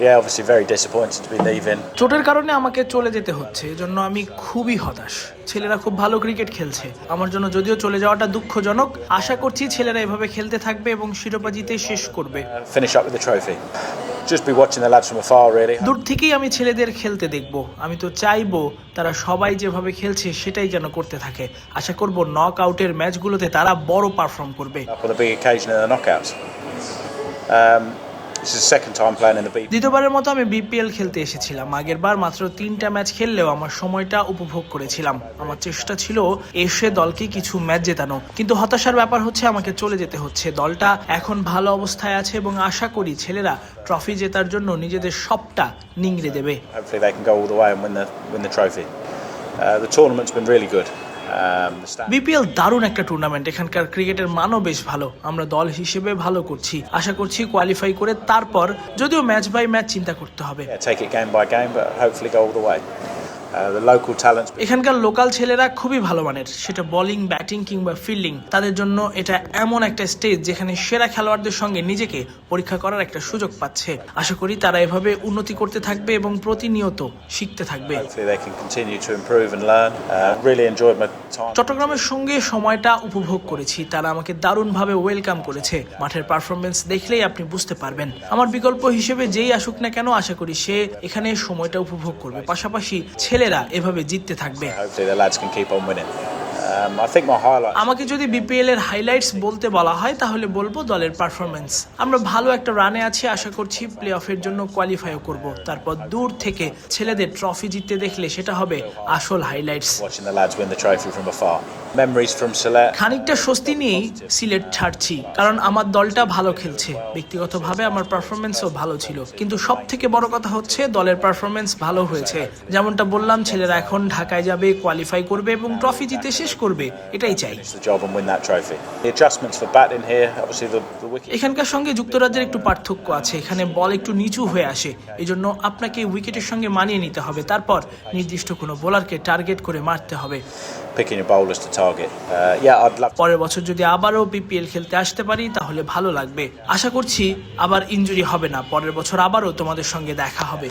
yeah, obviously very disappointed to be leaving. চোটের কারণে আমাকে চলে যেতে হচ্ছে এজন্য আমি খুবই হতাশ ছেলেরা খুব ভালো ক্রিকেট খেলছে আমার জন্য যদিও চলে যাওয়াটা দুঃখজনক আশা করছি ছেলেরা এভাবে খেলতে থাকবে এবং শিরোপা জিতে শেষ করবে finish up with the trophy. Just be watching the lads from afar, really. দূর থেকেই আমি ছেলেদের খেলতে দেখব আমি তো চাইব তারা সবাই যেভাবে খেলছে সেটাই যেন করতে থাকে আশা করব নক আউটের ম্যাচগুলোতে তারা বড় পারফর্ম করবে Up on the big occasion in the knockouts. Um, দ্বিতীয়বারের মতো আমি বিপিএল খেলতে এসেছিলাম। আগের বার মাত্র তিনটা ম্যাচ খেললেও আমার সময়টা উপভোগ করেছিলাম। আমার চেষ্টা ছিল এসে দলকে কিছু ম্যাচ জেতানো। কিন্তু হতাশার ব্যাপার হচ্ছে আমাকে চলে যেতে হচ্ছে। দলটা এখন ভালো অবস্থায় আছে এবং আশা করি ছেলেরা ট্রফি জেতার জন্য নিজেদের সবটা নিংড়ে দেবে। Hopefully they can go all the way and win the win the trophy. Uh, the tournament's been really good. Um, BPL দারুণ একটা টুর্নামেন্ট এখানকার ক্রিকেটের মানও বেশ ভালো আমরা দল হিসেবে ভালো করছি আশা করছি কোয়ালিফাই করে তারপর যদিও ম্যাচ বাই ম্যাচ চিন্তা করতে হবে। Uh. এখানকার লোকাল ছেলেরা খুবই ভালো মানের। সেটা বোলিং ব্যাটিং কিংবা ফিল্ডিং তাদের জন্য এটা এমন একটা স্টেজ যেখানে সেরা খেলোয়াড়দের সঙ্গে নিজেকে পরীক্ষা করার একটা সুযোগ পাচ্ছে। আশা করি তারা এভাবে উন্নতি করতে থাকবে এবং প্রতিনিয়ত শিখতে থাকবে. Uh. চট্টগ্রামের সঙ্গে সময়টা উপভোগ করেছি। তারা আমাকে দারুণভাবে ওয়েলকাম করেছে। মাঠের পারফরমেন্স দেখলেই আপনি বুঝতে পারবেন। আমার বিকল্প হিসেবে যেই আসুক না কেন আশা করি সে এখানে সময়টা উপভোগ করবে। পাশাপাশি ছেলেরা এভাবে জিততে থাকবে। Um. আমাকে যদি বিপিএল এর হাইলাইটস বলতে বলা হয় তাহলে বলব দলের পারফরমেন্স আমরা ভালো একটা রানে আছি আশা করছি প্লে অফের জন্য কোয়ালিফাইও করব। তারপর দূর থেকে ছেলেদের ট্রফি জিততে দেখলে সেটা হবে আসল হাইলাইটস. খানিকটা স্বস্তি নিয়েই সিলেট ছাড়ছি কারণ আমার দলটা ভালো খেলছে। ব্যক্তিগতভাবে আমার পারফরমেন্সও ভালো ছিল। কিন্তু সব থেকে বড় কথা হচ্ছে দলের পারফরমেন্স ভালো হয়েছে। যেমনটা বললাম ছেলেরা এখন ঢাকায় যাবে কোয়ালিফাই করবে এবং ট্রফি জিতে শেষ করবে এটাই চাই. এখানকার সঙ্গে যুক্তরাজ্যের একটু পার্থক্য আছে এখানে বল একটু নিচু হয়ে আসে এই জন্য আপনাকে উইকেটের সঙ্গে মানিয়ে নিতে হবে তারপর নির্দিষ্ট কোনো বোলারকে টার্গেট করে মারতে হবে. Uh. পরের বছর যদি আবারও বিপিএল খেলতে আসতে পারি তাহলে ভালো লাগবে আশা করছি আবার ইনজুরি হবে না পরের বছর আবারও তোমাদের সঙ্গে দেখা হবে